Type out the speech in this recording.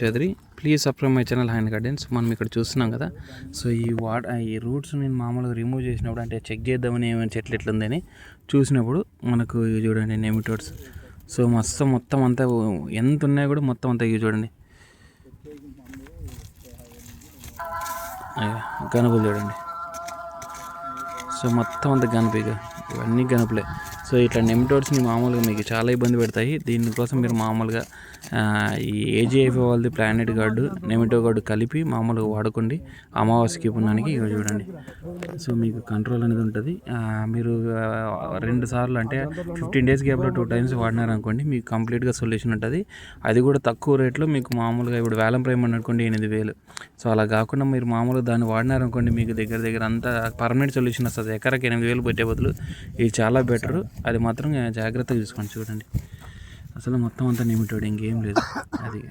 Chowdary please subscribe my channel hand gardens మనం ఇక్కడ చూస్తున్నాం కదా. సో ఈ వాట్ ఈ రూట్స్ నేను మామూలుగా రిమూవ్ చేసినప్పుడు అంటే చెక్ చేద్దామని ఏమైనా చెట్లు ఎట్లుందని చూసినప్పుడు మనకు ఇవి చూడండి నెమిటోడ్స్ సో మస్తు మొత్తం అంతా ఎంత ఉన్నాయో కూడా మొత్తం అంతా ఇవి చూడండి. అయ్యా, చూడండి. సో మొత్తం అంత గనుపు ఇవన్నీ గనుపులే సో ఇట్లా నెమిటోడ్స్ని మామూలుగా మీకు చాలా ఇబ్బంది పెడతాయి. దీనికోసం మీరు మామూలుగా ఈ ఏజీఐఫ్ వాళ్ళది ప్లానెట్ గార్డు నెమిటో గార్డు కలిపి మామూలుగా వాడుకోండి. అమావాస్యకి పుణ్యానికి ఇక చూడండి. సో మీకు కంట్రోల్ అనేది ఉంటుంది. మీరు రెండు సార్లు అంటే ఫిఫ్టీన్ డేస్ గ్యాప్లో టూ టైమ్స్ వాడినారనుకోండి మీకు కంప్లీట్గా సొల్యూషన్ ఉంటుంది. అది కూడా తక్కువ రేట్లో మీకు మామూలుగా ఇప్పుడు వేలం ప్రేమ అనుకోండి ఎనిమిది వేలు. సో అలా కాకుండా మీరు మామూలుగా దాన్ని వాడినారనుకోండి మీకు దగ్గర దగ్గర అంతా పర్మనెంట్ సొల్యూషన్ వస్తుంది. ఎకరాకి ఎనిమిది వేలు పెట్టే బదులు ఇది చాలా బెటర్ అది మాత్రం జాగ్రత్తగా చూసుకోండి చూడండి. అసలు మొత్తం అంతా నిమిటోడు ఇంకేం లేదు. అది